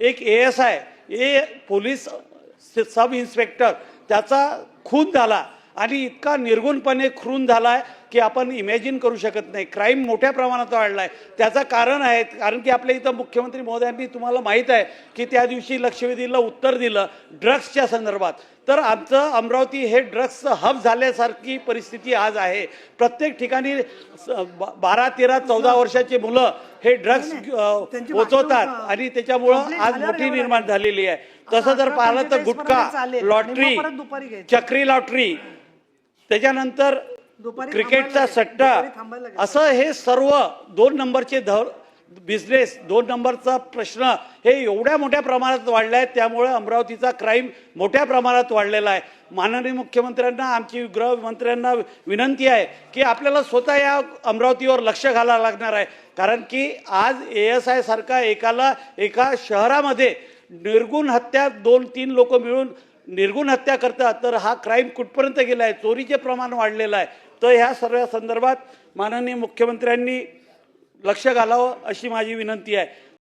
एक A S I a police sub inspector त्याचा खून झाला आणि इतका निर्गुणपणे खून झाला आहे की आपण इमॅजिन करू शकत नाही. क्राईम मोठ्या प्रमाणात वाढला आहे त्याचं कारण आहे कारण की आपल्या इथं मुख्यमंत्री महोदयांनी तुम्हाला माहीत आहे की त्या दिवशी लक्षवेधीला उत्तर दिलं ड्रग्सच्या संदर्भात. तर आमचं अमरावती हे ड्रग्सचं हब झाल्यासारखी परिस्थिती आज आहे. प्रत्येक ठिकाणी स- बारा तेरा चौदा वर्षाची मुलं हे ड्रग्स पोचवतात आणि त्याच्यामुळं आज मोठी निर्माण. झालेली आहे तसं जर पाहिलं तर 45 गुटखा लॉटरी. चक्री लॉटरी त्याच्यानंतर क्रिकेटचा. सट्टा. असं हे सर्व दोन नंबरचे धर बिझनेस दोन नंबरचा प्रश्न हे एवढ्या मोठ्या प्रमाणात वाढला आहे त्यामुळे अमरावतीचा क्राईम मोठ्या प्रमाणात वाढलेला आहे. माननीय मुख्यमंत्र्यांना आमची गृहमंत्र्यांना विनंती आहे की आपल्याला स्वतः या अमरावतीवर लक्ष घालावं लागणार आहे. कारण की आज ए एस आय सारखा एकाला एका शहरामध्ये निर्गुण हत्या दोन तीन लोक मिळून निर्गुण हत्या करतात तर हा क्राईम कुठपर्यंत गेला आहे चोरीचे प्रमाण वाढलेलं आहे. तर ह्या सर्व संदर्भात माननीय मुख्यमंत्र्यांनी लक्ष घालावं अशी माझी विनंती आहे.